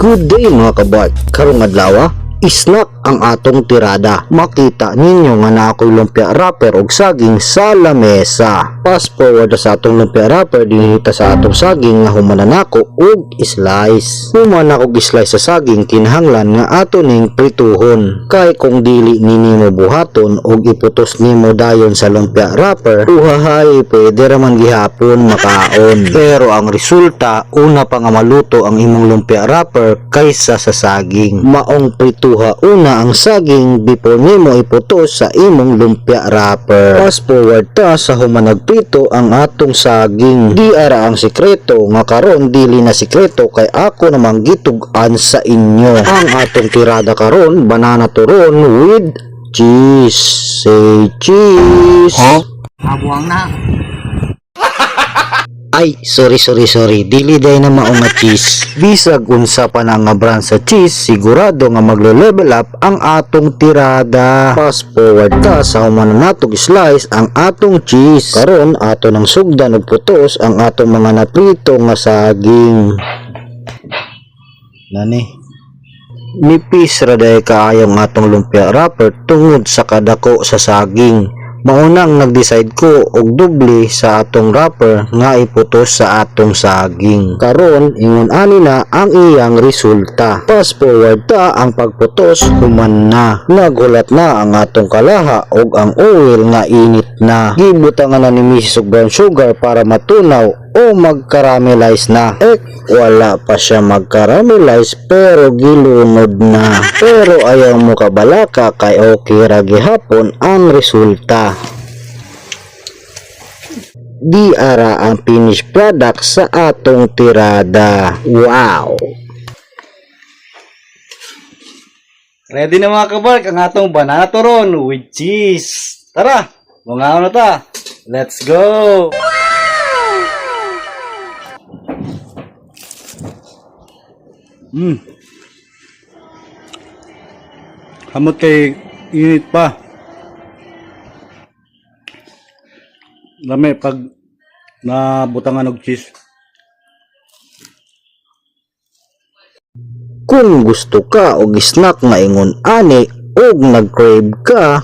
Good day mga kabart. Karong adlaw Isnak ang atong tirada. Makita ninyo nga na ako'y lumpia wrapper og saging sa lamesa. Fast forward sa atong lumpia wrapper dinhita sa atong saging nga humanan ako og slice. Human ako slice sa saging kinahanglan nga ato ning prituhon. Kay kung dili nini mo buhaton og iputos nimo dayon sa lumpia wrapper, uhahay pwede raman gihapon makaon. Pero ang resulta una pa nga maluto ang imong lumpia wrapper kaysa sa saging. Maong prituha una ang saging before nimo iputos sa imong lumpia wrapper. Fast forward ta sa humanagprito ang atong saging. Di ara ang sikreto nga karon dili na sikreto kay ako namang gitug-an sa inyo. Ang atong tirada karon banana turon with cheese. Say cheese. Mabuang na. Ay, sorry, sorry, sorry. Dili day na mao cheese. Bisag unsa pa na nga brand sa cheese, sigurado nga maglo-level up ang atong tirada. Fast forward ta sa humana natog slice ang atong cheese. Karon ato nang sugdan og putos ang atong mga naprito nga saging. Nani? Nipis ra day kaayong atong lumpia wrapper tungod sa kadako sa saging. Maunang nag-decide ko og doble sa atong wrapper nga iputos sa atong saging. Karon ingon ani na ang iyang resulta. Fast forward ta ang pagputos human na. Nagulat na ang atong kalaha og ang oil nga init na. Gibutangan na ni Mrs. brown sugar para matunaw o mag-caramelize na. Eh, wala pa siya mag-caramelize pero gilunod na. Pero ayaw mo kabalaka kay okay ra gihapon ang resulta. Di ara ang finished product sa atong tirada. Wow! Ready na mga kabark ang atong banana turon with cheese. Tara, mga na ta. Let's go! Hmm. Hamot kay init pa. Lami pag nabutangan og cheese. Kung gusto ka og snack nga ingon ani og nag-crave ka,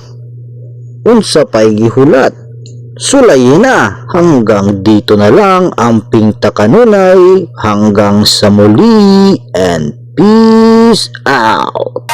unsa pay gihulat? Sulayin na hanggang dito na lang ang Pingta Kanunay hanggang sa muli and peace out.